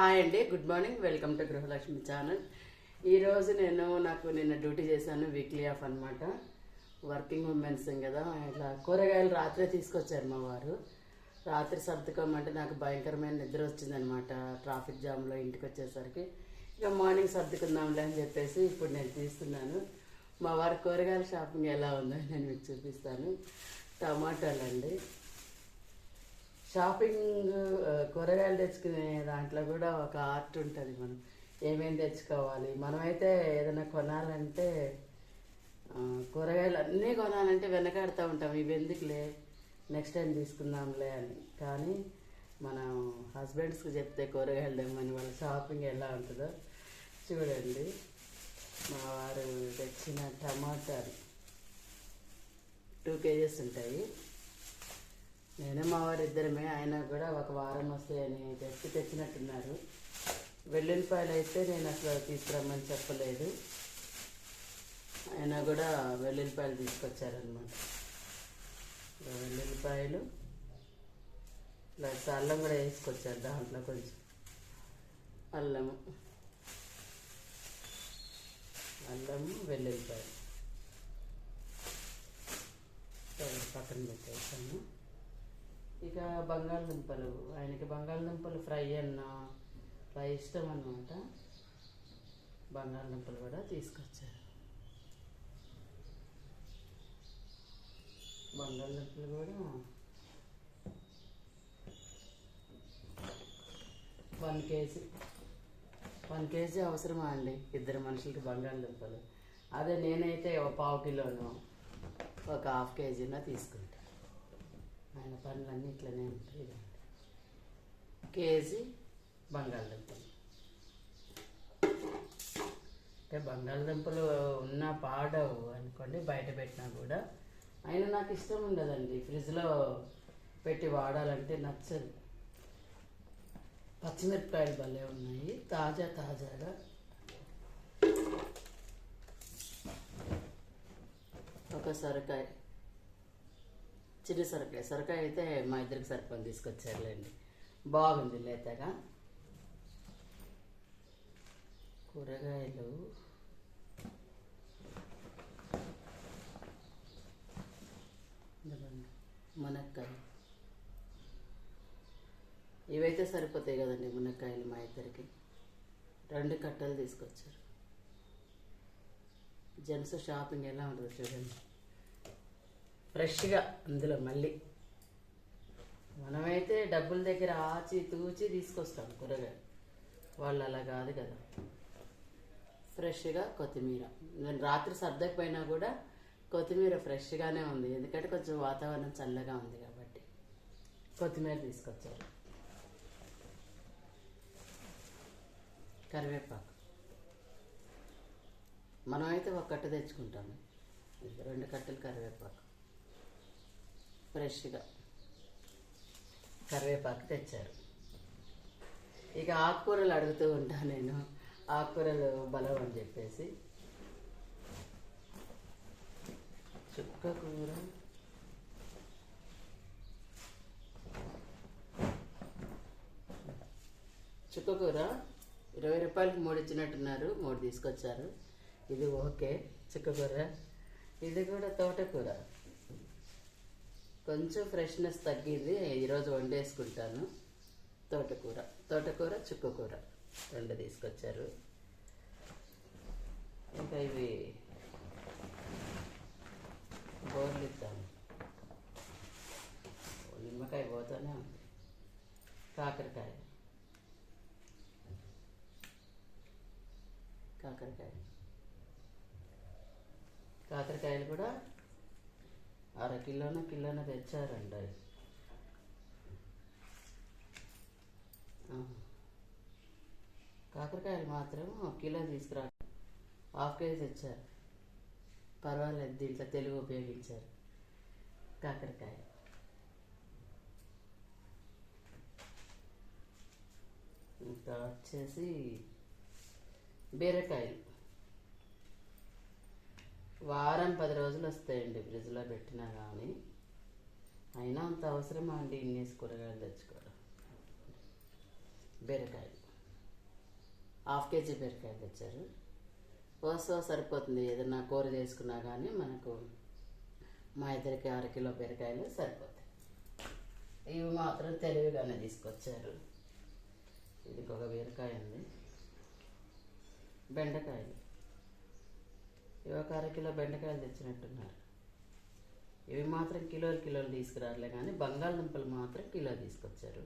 Hi అండి good morning. Welcome to Gruhalakshmi channel. ఈరోజు నేను నాకు నిన్న డ్యూటీ చేశాను వీక్లీ ఆఫ్ అనమాట వర్కింగ్ ఉమెన్స్ కదా ఇట్లా కూరగాయలు రాత్రే తీసుకొచ్చారు మా వారు. రాత్రి సర్దుకోమంటే నాకు భయంకరమైన నిద్ర వచ్చిందనమాట ట్రాఫిక్ జామ్లో ఇంటికి వచ్చేసరికి. ఇక మార్నింగ్ సర్దుకుందాంలే అని చెప్పేసి ఇప్పుడు నేను తీస్తున్నాను. మా వారి కూరగాయల షాపింగ్ ఎలా ఉందో నేను మీకు చూపిస్తాను. టమాటాలు అండి షాపింగ్ కూరగాయలు తెచ్చుకునే దాంట్లో కూడా ఒక ఆర్ట్ ఉంటుంది మనం. ఏమేమి తెచ్చుకోవాలి? మనమైతే ఏదైనా కొనాలంటే కూరగాయలు అన్నీ కొనాలంటే వెనకాడుతూ ఉంటాం. ఇవి ఎందుకులే? నెక్స్ట్ టైం తీసుకుందాంలే అని. కానీ మనం హస్బెండ్స్కి చెప్తే కూరగాయలు తెమ్మని వాళ్ళ షాపింగ్ ఎలా ఉంటుందో చూడండి. మా వారు తెచ్చిన టమాటాలు. టూ కేజెస్ ఉంటాయి. నేను మా వారు ఇద్దరమే ఆయన కూడా ఒక వారం వస్తాయని తెచ్చి తెచ్చినట్టున్నారు. వెల్లుల్లిపాయలు అయితే నేను అసలు తీసుకురమ్మని చెప్పలేదు. ఆయన కూడా వెల్లుల్లిపాయలు తీసుకొచ్చారనమాట వెల్లుల్లిపాయలు ప్లస్ అల్లం కూడా వేసుకొచ్చారు దాంట్లో కొంచెం. అల్లము. అల్లము వెల్లుల్లిపాయలు సరే, పక్కన పెట్టేసాను ఇక బంగాళదుంపలు ఆయనకి బంగాళదుంపలు ఫ్రై అన్న ఫ్రై ఇష్టం అన్నమాట. బంగాళదుంపలు కూడా తీసుకొచ్చారు. బంగాళదుంపలు కూడా వన్ కేజీ వన్ కేజీ అవసరమా అండి ఇద్దరు మనుషులకి బంగాళదుంపలు? అదే నేనైతే ఒక పావు కిలోను ఒక హాఫ్ కేజీనా తీసుకున్నాను ఆయన పనులన్నీ ఇట్లనే ఉంటాయి కేజీ బంగాళదుంపలు. అంటే బంగాళదుంపలు ఉన్న పాడవు అనుకోండి బయట పెట్టినా కూడా. అయినా నాకు ఇష్టం ఉండదండి. ఫ్రిడ్జ్లో పెట్టి వాడాలంటే నచ్చదు. పచ్చిమిరపకాయలు భలే ఉన్నాయి. తాజా తాజాగా. ఒక సొరకాయ. చిన్న సొరకాయ. సొరకాయ అయితే మా ఇద్దరికి సరిపోని తీసుకొచ్చారులేండి. బాగుంది లేతగా. కూరగాయలు. మునక్కాయలు. మునక్కాయ ఇవైతే సరిపోతాయి కదండి మునక్కాయలు మా ఇద్దరికి. రెండు కట్టలు తీసుకొచ్చారు. జెంట్స్ షాపింగ్ ఎలా ఉంటుందో చూడండి. ఫ్రెష్గా అందులో మళ్ళీ. మనమైతే డబ్బుల దగ్గర ఆచి తూచి తీసుకొస్తాం కూరగాయలు. వాళ్ళు అలా కాదు కదా. ఫ్రెష్గా కొత్తిమీర. నేను రాత్రి సర్దకపోయినా కూడా కొత్తిమీర ఫ్రెష్గానే ఉంది. ఎందుకంటే కొంచెం వాతావరణం చల్లగా ఉంది కాబట్టి. కొత్తిమీర తీసుకొచ్చారు. కరివేపాకు. మనమైతే ఒక కట్ట తెచ్చుకుంటాము. రెండు కట్టలు కరివేపాకు. ఫ్రెష్గా. కరివేపాకు తెచ్చారు. ఇక ఆకుకూరలు అడుగుతూ ఉంటాను నేను. ఆకుకూరలు బలం అని చెప్పేసి. చుక్క కూర. చుక్క కూర ఇరవై రూపాయలకి మూడు ఇచ్చినట్టున్నారు. మూడు తీసుకొచ్చారు. ఇది ఓకే. చుక్క కూర. ఇది కూడా తోటకూర. కొంచెం ఫ్రెష్నెస్ తగ్గింది. ఈరోజు వండేసుకుంటాను. తోటకూర తోటకూర చుక్కకూర రెండు తీసుకొచ్చారు. ఇంకా ఇవి బోర్లు ఇద్దాము. నిమ్మకాయ పోతూనే ఉంది. కాకరకాయ. కాకరకాయ. కాకరకాయలు కూడా అర కిలోన కిలోన తెచ్చారండి కాకరకాయలు మాత్రం కిలో తీసుకురా. హాఫ్ కేజీ తెచ్చారు. పర్వాలేదు దీంట్లో తెలుగు ఉపయోగించారు. కాకరకాయ. ఇంకా వచ్చేసి బీరకాయలు. వారం పది రోజులు వస్తాయండి ఫ్రిడ్జ్లో పెట్టినా కానీ అయినా అంత అవసరమా అండి ఇన్నేసి కూరగాయలు తెచ్చుకోవడం. బీరకాయలు. హాఫ్ కేజీ బీరకాయ తెచ్చారు. వస్తూ సరిపోతుంది. ఏదన్నా కూర చేసుకున్నా కానీ మనకు మా ఇద్దరికి అర కిలో బీరకాయలు సరిపోతాయి. ఇవి మాత్రం తెలివిగానే తీసుకొచ్చారు. ఇది ఒక బీరకాయ ఉంది. బెండకాయలు. ఒక అర కిలో బెండకాయలు తెచ్చినట్టున్నారు. ఇవి మాత్రం కిలోలు కిలోలు తీసుకురాలే కానీ బంగాళదుంపలు మాత్రం కిలో తీసుకొచ్చారు.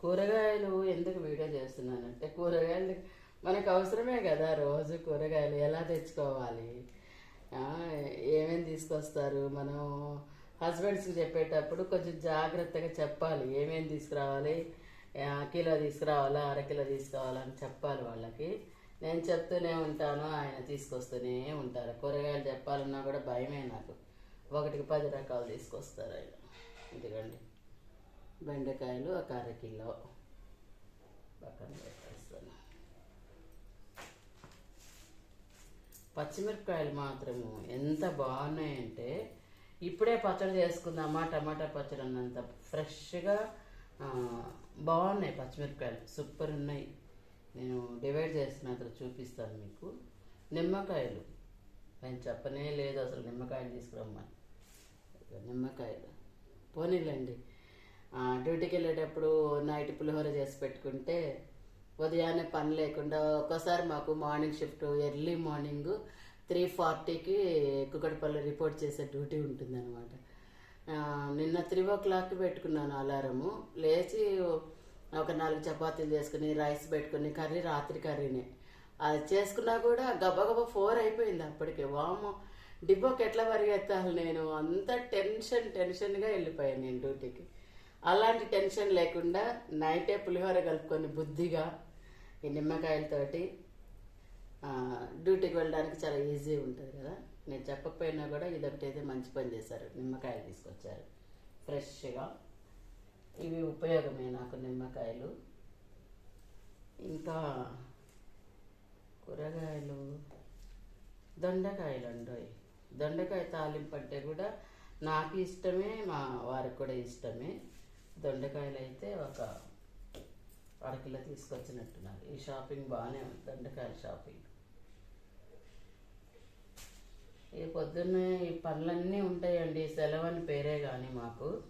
కూరగాయలు ఎందుకు వీడియో చేస్తున్నానంటే కూరగాయలు మనకు అవసరమే కదా రోజు కూరగాయలు ఎలా తెచ్చుకోవాలి? ఏమేమి తీసుకొస్తారు? మనం హస్బెండ్స్కి చెప్పేటప్పుడు కొంచెం జాగ్రత్తగా చెప్పాలి. ఏమేమి తీసుకురావాలి? కిలో తీసుకురావాలా అరకిలో తీసుకోవాలని అని చెప్పాలి వాళ్ళకి. నేను చెప్తూనే ఉంటాను ఆయన తీసుకొస్తూనే ఉంటారు. కూరగాయలు చెప్పాలన్నా కూడా భయమే నాకు. ఒకటికి పది రకాలు తీసుకొస్తారు ఆయన. ఎందుకండి బెండకాయలు ఒక అర కిలో. పక్కన పెట్టేస్తాను. పచ్చిమిరపకాయలు మాత్రము ఎంత బాగున్నాయంటే ఇప్పుడే పచ్చడి చేసుకుందామా టమాటా పచ్చడి అన్నంత ఫ్రెష్గా బాగున్నాయి పచ్చిమిరపకాయలు. సూపర్ ఉన్నాయి. నేను డివైడ్ చేసిన అతను చూపిస్తాను మీకు. నిమ్మకాయలు. నేను చెప్పనే లేదు అసలు నిమ్మకాయలు తీసుకురమ్మని. నిమ్మకాయలు. పోనీలండి. డ్యూటీకి వెళ్ళేటప్పుడు నైట్ పులిహోర చేసి పెట్టుకుంటే ఉదయాన్నే పని లేకుండా ఒక్కోసారి మాకు morning shift early morning three ఫార్టీకి కుక్కడపల్లి రిపోర్ట్ చేసే డ్యూటీ ఉంటుందన్నమాట. నిన్న త్రీ ఓ క్లాక్కి పెట్టుకున్నాను అలారము. లేచి ఒక నాలుగు చపాతీలు చేసుకుని రైస్ పెట్టుకుని కర్రీ రాత్రి కర్రీనే. అది చేసుకున్నా కూడా గబగబా ఫోర్ అయిపోయింది అప్పటికే. వాము డిబ్బోకి ఎట్లా పరిగెత్తాలి నేను? అంత టెన్షన్ టెన్షన్గా వెళ్ళిపోయాను నేను డ్యూటీకి. అలాంటి టెన్షన్ లేకుండా నైటే పులిహోర కలుపుకొని బుద్ధిగా ఈ నిమ్మకాయలతోటి డ్యూటీకి వెళ్ళడానికి చాలా ఈజీ ఉంటుంది కదా. నేను చెప్పకపోయినా కూడా ఇదొకటి అయితే మంచి పని చేశారు. నిమ్మకాయలు తీసుకొచ్చారు. ఫ్రెష్గా. ఇవి ఉపయోగమే నాకు నిమ్మకాయలు. ఇంకా కూరగాయలు. దొండకాయలు అండి. దొండకాయ తాలింపు అంటే కూడా నాకు ఇష్టమే మా వారికి కూడా ఇష్టమే. దొండకాయలు అయితే ఒక అరకిలో తీసుకొచ్చినట్టున్నారు. ఈ షాపింగ్ బాగానే ఉంది. దొండకాయల షాపింగ్. ఈ పొద్దున్నే ఈ పనులన్నీ ఉంటాయండి. సెలవు అని పేరే కానీ మాకు.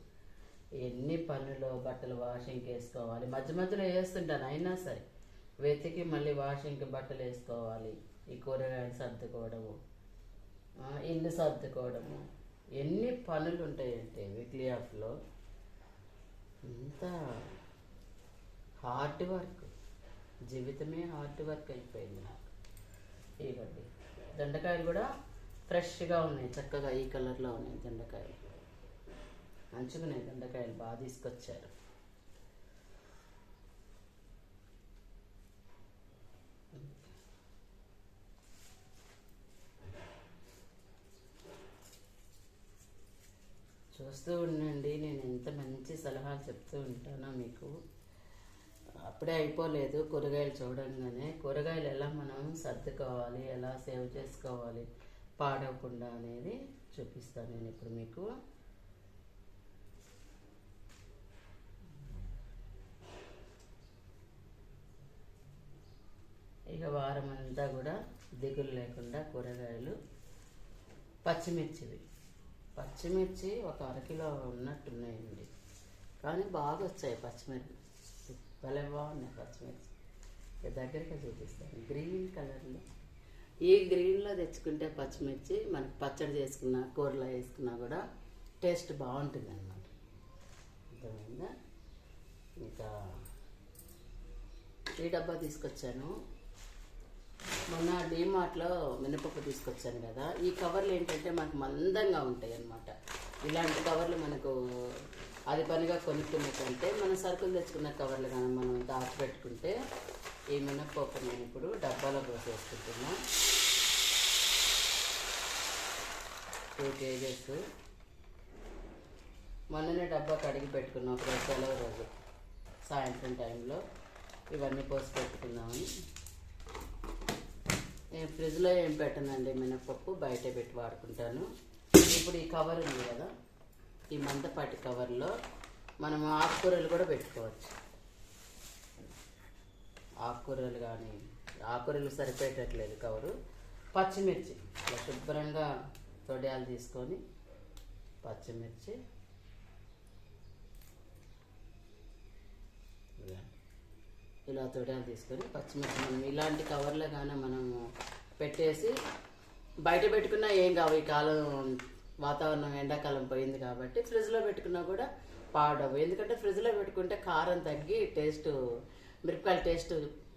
ఎన్ని పనులు బట్టలు వాషింగ్కి వేసుకోవాలి. మధ్య మధ్యలో వేస్తుంటాను అయినా సరే. వెతికి మళ్ళీ వాషింగ్కి బట్టలు వేసుకోవాలి. ఈ కూరగాయలు సర్దుకోవడము ఇల్లు సర్దుకోవడము. ఎన్ని పనులు ఉంటాయంటే వీక్లీ ఆఫ్లో ఇంత హార్డ్ వర్క్. జీవితమే హార్డ్ వర్క్ అయిపోయింది నాకు. ఇవ్వండి. దొండకాయలు కూడా ఫ్రెష్గా ఉన్నాయి చక్కగా ఈ కలర్లో ఉన్నాయి దొండకాయలు. మంచిగున్నాయి దొండకాయలు బాగా తీసుకొచ్చారు. చూస్తూ ఉండండి నేను ఎంత మంచి సలహాలు చెప్తూ ఉంటానో మీకు. అప్పుడే అయిపోలేదు కూరగాయలు చూడంగానే. కూరగాయలు ఎలా మనం సర్దుకోవాలి ఎలా సేవ్ చేసుకోవాలి? పాడవకుండా అనేది చూపిస్తాను నేను ఇప్పుడు మీకు. ఇక వారం అంతా కూడా దిగులు లేకుండా కూరగాయలు పచ్చిమిర్చివి. పచ్చిమిర్చి ఒక అరకిలో ఉన్నట్టున్నాయండి. కానీ బాగా వచ్చాయి పచ్చిమిర్చి. భలే బాగున్నాయి పచ్చిమిర్చి. ఇక దగ్గరగా చూపిస్తాను. గ్రీన్ కలర్లో ఈ గ్రీన్లో తెచ్చుకుంటే పచ్చిమిర్చి మనకి పచ్చడి చేసుకున్న కూరలో వేసుకున్నా కూడా టేస్ట్ బాగుంటుంది అన్నమాట అర్థమైందా? ఇంకా ఈ డబ్బా తీసుకొచ్చాను. మొన్న డీమార్ట్లో మినపప్పు తీసుకొచ్చాను కదా. ఈ కవర్లు ఏంటంటే మనకు మందంగా ఉంటాయి అన్నమాట ఇలాంటి కవర్లు మనకు అది పనిగా కొనుక్కున్నట్టు అంటే మనం సరుకులు తెచ్చుకున్న కవర్లు కానీ మనం దాచిపెట్టుకుంటే ఈ మినప్పప్పు నేను ఇప్పుడు డబ్బాలో పోసేసుకుంటున్నా. Two kgs. మొన్ననే డబ్బా కడిగి పెట్టుకున్నాం ఒక రోజు సెలవు రోజు సాయంత్రం టైంలో. ఇవన్నీ పోసి పెట్టుకుందామని. నేను ఫ్రిడ్జ్లో ఏం పెట్టనండి మినప్పప్పు బయట పెట్టి వాడుకుంటాను. ఇప్పుడు ఈ కవర్ ఉంది కదా ఈ మందపాటి కవర్లో మనం ఆకుకూరలు కూడా పెట్టుకోవచ్చు. ఆకుకూరలు కానీ ఆకుకూరలు సరిపోయేటట్లేదు కవరు పచ్చిమిర్చి ఇలా శుభ్రంగా తొడియాలు తీసుకొని పచ్చిమిర్చి. ఇలా తొడియాలు తీసుకొని పచ్చిమిర్చి మనం ఇలాంటి కవర్లో కానీ మనము పెట్టేసి బయట పెట్టుకున్నా ఏం కావు. ఈ కాలం వాతావరణం ఎండాకాలం పోయింది కాబట్టి ఫ్రిడ్జ్లో పెట్టుకున్నా కూడా పాడవు. ఎందుకంటే ఫ్రిడ్జ్లో పెట్టుకుంటే కారం తగ్గి టేస్ట్ మిరపకాయల టేస్ట్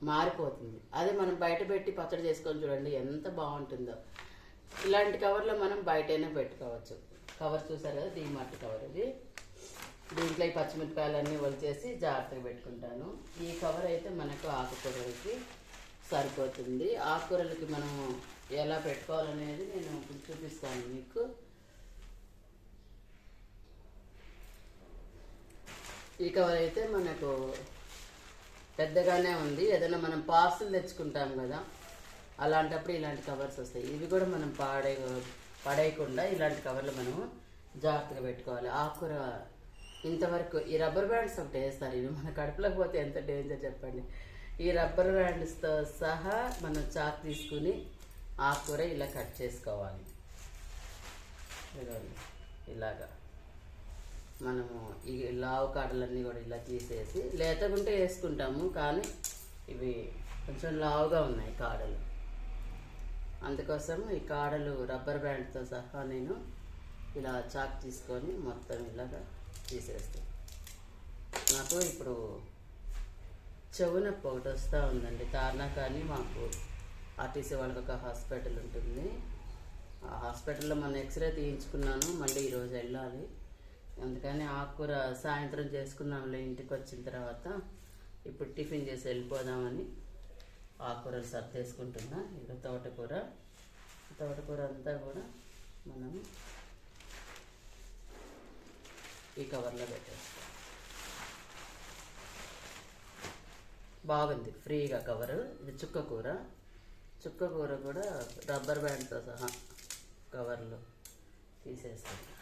మారిపోతుంది. అదే మనం బయట పెట్టి పచ్చడి చేసుకొని చూడండి ఎంత బాగుంటుందో. ఇలాంటి కవర్లో మనం బయటైనా పెట్టుకోవచ్చు. కవర్ చూసారు కదా డీమార్ట్ కవర్ ఇది. దీంట్లో ఈ పచ్చిమిరపకాయలన్నీ వలిచేసి జాగ్రత్తగా పెట్టుకుంటాను. ఈ కవర్ అయితే మనకు ఆకుకూరలకి సరిపోతుంది. ఆకుకూరలకి మనం ఎలా పెట్టుకోవాలనేది నేను చూపిస్తాను మీకు. ఈ కవర్ అయితే మనకు పెద్దగానే ఉంది. ఏదైనా మనం పార్సల్ తెచ్చుకుంటాం కదా అలాంటప్పుడు ఇలాంటి కవర్స్ వస్తాయి. ఇవి కూడా మనం పాడే పడేయకుండా ఇలాంటి కవర్లు మనం జాగ్రత్తగా పెట్టుకోవాలి. ఆకుకూర ఇంతవరకు ఈ రబ్బర్ బ్యాండ్స్ ఒకటి వేస్తారు. ఇవి మన కడుపులోకి పోతే ఎంత డేంజర్ చెప్పండి. ఈ రబ్బర్ బ్యాండ్స్తో సహా మనం చాక్ తీసుకుని ఆకుకూర ఇలా కట్ చేసుకోవాలి. ఇలాగా. మనము ఈ లావు కాడలన్నీ కూడా ఇలా తీసేసి లేతకుంటే వేసుకుంటాము కానీ ఇవి కొంచెం లావుగా ఉన్నాయి కాడలు. అందుకోసం ఈ కాడలు రబ్బర్ బ్యాండ్తో సహా నేను ఇలా చాక్ తీసుకొని మొత్తం ఇలాగా తీసేస్తాను. నాకు ఇప్పుడు చెవు నొప్పి ఒకటి వస్తూ ఉందండి. కారణం కానీ మాకు ఆర్టీసీ వాళ్ళకి ఒక హాస్పిటల్ ఉంటుంది. ఆ హాస్పిటల్లో మొన్న ఎక్స్రే తీయించుకున్నాను మళ్ళీ ఈరోజు వెళ్ళాలి. అందుకని ఆకుకూర సాయంత్రం చేసుకుందాంలే ఇంటికి వచ్చిన తర్వాత ఇప్పుడు టిఫిన్ చేసి వెళ్ళిపోదామని ఆకుకూరలు సర్దేసుకుంటున్నా. ఇంకా తోటకూర తోటకూర అంతా కూడా మనం ఈ కవర్లో పెట్టేస్తాం. బాగుంది ఫ్రీగా కవరు. ఇది చుక్క కూర. చుక్క కూర కూడా రబ్బర్ బ్యాండ్తో సహా కవర్లు తీసేస్తాం.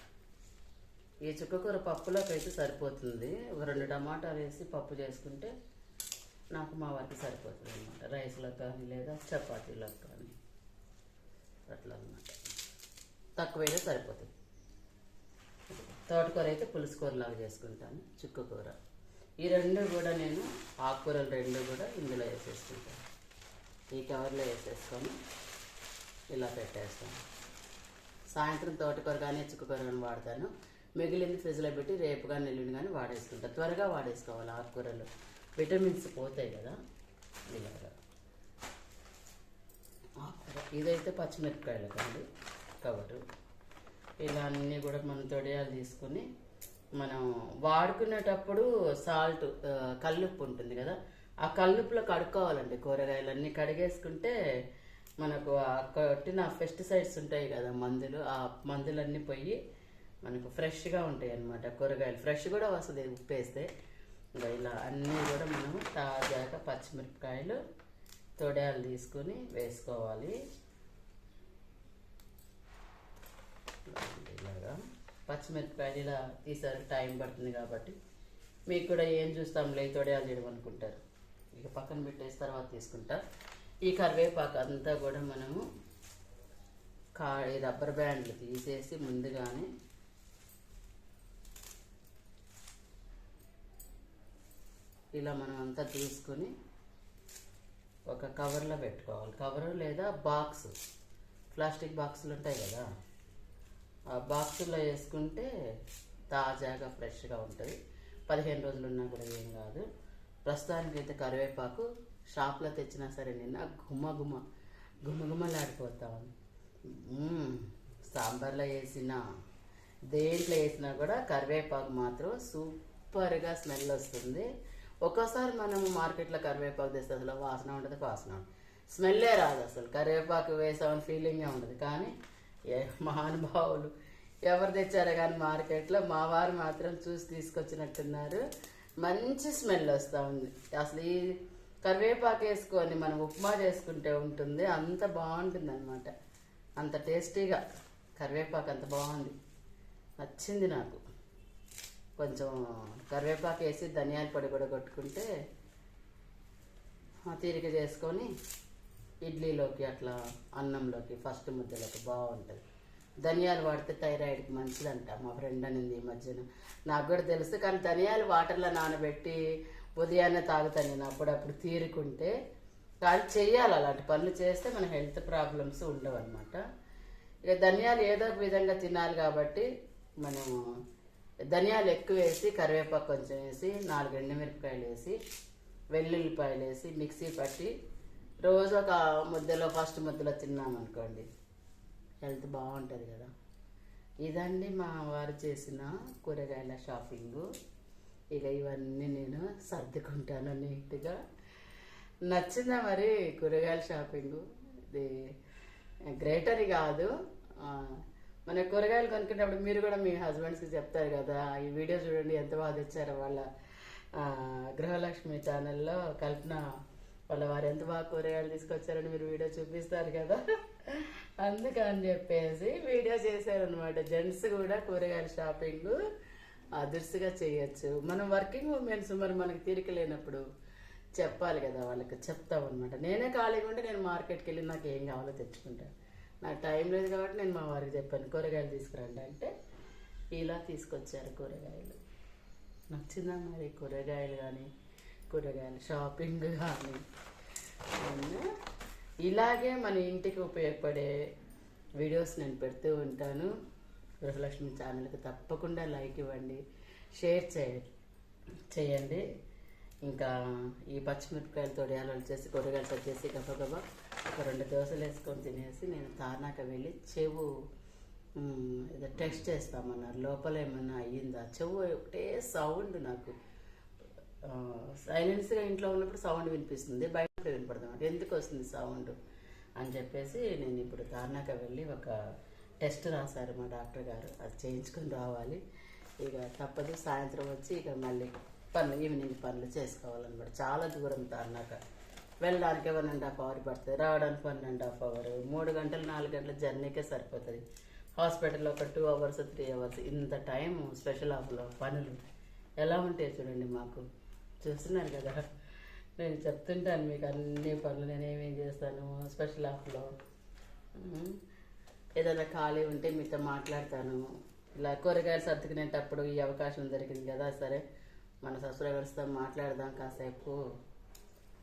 ఈ చుక్కకూర పప్పులోకి అయితే సరిపోతుంది. ఒక రెండు టమాటాలు వేసి పప్పు చేసుకుంటే నాకు మా వారికి సరిపోతుంది అనమాట రైస్లో కానీ లేదా చపాతీలకు కానీ అట్లా అనమాట తక్కువైనా సరిపోతుంది. తోటకూర అయితే పులుసుకూరలాగా చేసుకుంటాను చుక్కకూర. ఈ రెండు కూడా నేను ఆకుకూరలు రెండు కూడా ఇందులో వేసేసుకుంటాను. ఈ కవర్లో వేసేసుకొని ఇలా పెట్టేస్తాను. సాయంత్రం తోటకూర కానీ చుక్కకూర కానీ వాడతాను. మిగిలింది ఫ్రిడ్జ్లో పెట్టి రేపు కానీ ఎల్లుండి కానీ వాడేసుకుంటాను త్వరగా వాడేసుకోవాలి ఆకుకూరలు. విటమిన్స్ పోతాయి కదా. ఇలాగ. ఆకుకూర. ఇదైతే పచ్చిమిరపకాయలు కండి కవరు ఇలా అన్నీ కూడా మనం తొడియాలు తీసుకుని మనం వాడుకునేటప్పుడు సాల్ట్ కల్లుప్పు ఉంటుంది కదా. ఆ కల్లుప్పులో కడుక్కోవాలండి కూరగాయలన్నీ కడిగేసుకుంటే మనకు కొట్టిన పెస్టిసైడ్స్ ఉంటాయి కదా మందులు. ఆ మందులన్నీ పోయి మనకు ఫ్రెష్గా ఉంటాయి అన్నమాట కూరగాయలు ఫ్రెష్ కూడా వస్తుంది ఉప్పు వేస్తే ఇలా అన్నీ కూడా మనము తాజాగా పచ్చిమిరపకాయలు తొడియాలు తీసుకుని వేసుకోవాలి. ఇలాగా పచ్చిమిరపకాయలు ఇలా తీసారు టైం పడుతుంది కాబట్టి మీకు కూడా ఏం చూస్తాం తొడాలు తొడియాలు చేయడం అనుకుంటారు. ఇక పక్కన పెట్టేసి తర్వాత తీసుకుంటా. ఈ కరివేపాకు అంతా కూడా మనము కా రబ్బర్ బ్యాండ్లు తీసేసి ముందుగానే ఇలా మనం అంతా తీసుకొని ఒక కవర్లో పెట్టుకోవాలి. కవర్ లేదా బాక్స్. ప్లాస్టిక్ బాక్సులు ఉంటాయి కదా. ఆ బాక్సుల్లో వేసుకుంటే తాజాగా ఫ్రెష్గా ఉంటుంది. పదిహేను రోజులు ఉన్నా కూడా ఏం కాదు. ప్రస్తుతానికైతే కరివేపాకు షాప్లో తెచ్చినా సరే నిన్న గుమ్మ గుమ్మ గుమ్మ సాంబార్లో వేసిన దేంట్లో వేసినా కూడా కరివేపాకు మాత్రం సూపర్గా స్మెల్ వస్తుంది. ఒక్కోసారి మనం మార్కెట్లో కరివేపాకు తెస్తే అసలు వాసన ఉంటుంది వాసన స్మెల్లే రాదు అసలు. కరివేపాకు వేసామని ఫీలింగే ఉండదు. కానీ ఏ మహానుభావులు ఎవరు తెచ్చారో కానీ మార్కెట్లో మా వారు మాత్రం చూసి తీసుకొచ్చినట్టున్నారు. మంచి స్మెల్ వస్తూ ఉంది. అసలు ఈ కరివేపాకు వేసుకొని మనం ఉప్మా చేసుకుంటే ఉంటుంది. అంత బాగుంటుంది అనమాట అంత టేస్టీగా. కరివేపాకు అంత బాగుంది. నచ్చింది నాకు. కొంచెం కరివేపాకు వేసి ధనియాల పొడి కూడా కొట్టుకుంటే తీరిక చేసుకొని ఇడ్లీలోకి అట్లా అన్నంలోకి ఫస్ట్ ముద్దలోకి బాగుంటుంది. ధనియాలు వాడితే థైరాయిడ్కి మంచిదంట. మా ఫ్రెండ్ అనింది ఈ మధ్యన. నాకు కూడా తెలుసు కానీ ధనియాలు వాటర్లో నానబెట్టి ఉదయాన్నే తాగుతాను నేను. అప్పుడప్పుడు తీరుకుంటే కానీ చెయ్యాలి అలాంటి పనులు చేస్తే మన హెల్త్ ప్రాబ్లమ్స్ ఉండవు అనమాట ఇక ధనియాలు ఏదో ఒక విధంగా తినాలి కాబట్టి మనము ధనియాలు ఎక్కువ వేసి కరివేపాకు కొంచెం వేసి నాలుగు ఎండుమిరపకాయలు వేసి వెల్లుల్లిపాయలు వేసి మిక్సీ పట్టి రోజు ఒక ముద్దలో ఫస్ట్ ముద్దలో తిన్నామనుకోండి హెల్త్ బాగుంటుంది కదా. ఇదండి మా వారు చేసిన కూరగాయల షాపింగు. ఇక ఇవన్నీ నేను సర్దుకుంటాను నీట్గా. నచ్చిందా మరి కూరగాయల షాపింగు? ఇది గ్రేటరీ కాదు. మన కూరగాయలు కొనుక్కునేటప్పుడు మీరు కూడా మీ హస్బెండ్స్కి చెప్తారు కదా ఈ వీడియో చూడండి ఎంత బాగా తెచ్చారో వాళ్ళ గృహలక్ష్మి ఛానల్లో కల్పన వాళ్ళ వారు ఎంత బాగా కూరగాయలు తీసుకొచ్చారని మీరు వీడియో చూపిస్తారు కదా. అందుకని చెప్పేసి వీడియో చేశారనమాట జెంట్స్ కూడా కూరగాయల షాపింగ్ అదుర్సుగా చేయొచ్చు. మనం వర్కింగ్ ఉమెన్స్ మరి మనకి తీరిక లేనప్పుడు చెప్పాలి కదా వాళ్ళకి చెప్తావు అనమాట నేనే ఖాళీగా ఉంటే నేను మార్కెట్కి వెళ్ళి నాకు ఏం కావాలో తెచ్చుకుంటాను నాకు టైం లేదు కాబట్టి నేను మా వారికి చెప్పాను కూరగాయలు తీసుకురండి అంటే ఇలా తీసుకొచ్చారు కూరగాయలు. నచ్చిందా మరి కూరగాయలు కానీ కూరగాయలు షాపింగ్ కానీ? ఇలాగే మన ఇంటికి ఉపయోగపడే వీడియోస్ నేను పెడుతూ ఉంటాను. గృహలక్ష్మి ఛానల్కి తప్పకుండా లైక్ ఇవ్వండి షేర్ చేయండి చేయండి. ఇంకా ఈ పచ్చిమిరపకాయలతో తొడియాలు వచ్చేసి కూరగాయలు వచ్చేసి గబగబా ఒక రెండు దోశలు వేసుకొని తినేసి నేను తానాక వెళ్ళి చెవు ఏదో టెస్ట్ చేస్తామన్నారు. లోపల ఏమన్నా అయ్యిందా? చెవు ఒకటే సౌండ్ నాకు. సైలెన్స్గా ఇంట్లో ఉన్నప్పుడు సౌండ్ వినిపిస్తుంది బయట వినపడదాం ఎందుకు వస్తుంది సౌండ్ అని చెప్పేసి నేను ఇప్పుడు తార్నాక వెళ్ళి ఒక టెస్ట్ రాశారు మా డాక్టర్ గారు. అది చేయించుకొని రావాలి. ఇక తప్పదు సాయంత్రం వచ్చి ఇక మళ్ళీ పనులు ఈవినింగ్ పనులు చేసుకోవాలన్నమాట. చాలా దూరం తార్నాక వెళ్ళడానికి వన్ అండ్ హాఫ్ అవర్ పడుతుంది. రావడానికి వన్ అండ్ హాఫ్ అవర్. మూడు గంటలు నాలుగు గంటల జర్నీకే సరిపోతుంది. హాస్పిటల్లో ఒక టూ అవర్స్ త్రీ అవర్స్ ఇంత టైం స్పెషల్ ఆఫ్లో పనులు. ఎలా ఉంటాయి చూడండి మాకు. చూస్తున్నారు కదా. నేను చెప్తుంటాను మీకు అన్ని పనులు. నేను ఏమేం చేస్తాను స్పెషల్ ఆఫ్లో ఏదైనా ఖాళీ ఉంటే మీతో మాట్లాడతాను. ఇలా కూరగాయలు సర్దుకునేటప్పుడు ఈ అవకాశం దొరికింది కదా సరే. మన సబ్స్క్రైబర్స్తో మాట్లాడదాం కాసేపు.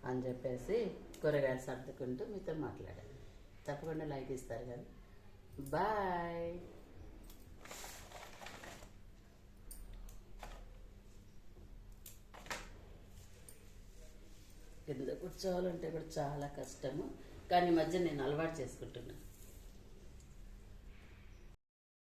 అని చెప్పేసి కూరగాయలు సర్దుకుంటూ మీతో మాట్లాడాను. తప్పకుండా లైక్ ఇస్తారు కదా. బాయ్. కింద కూర్చోవాలంటే కూడా చాలా కష్టము. కానీ ఈ మధ్య నేను అలవాటు చేసుకుంటున్నాను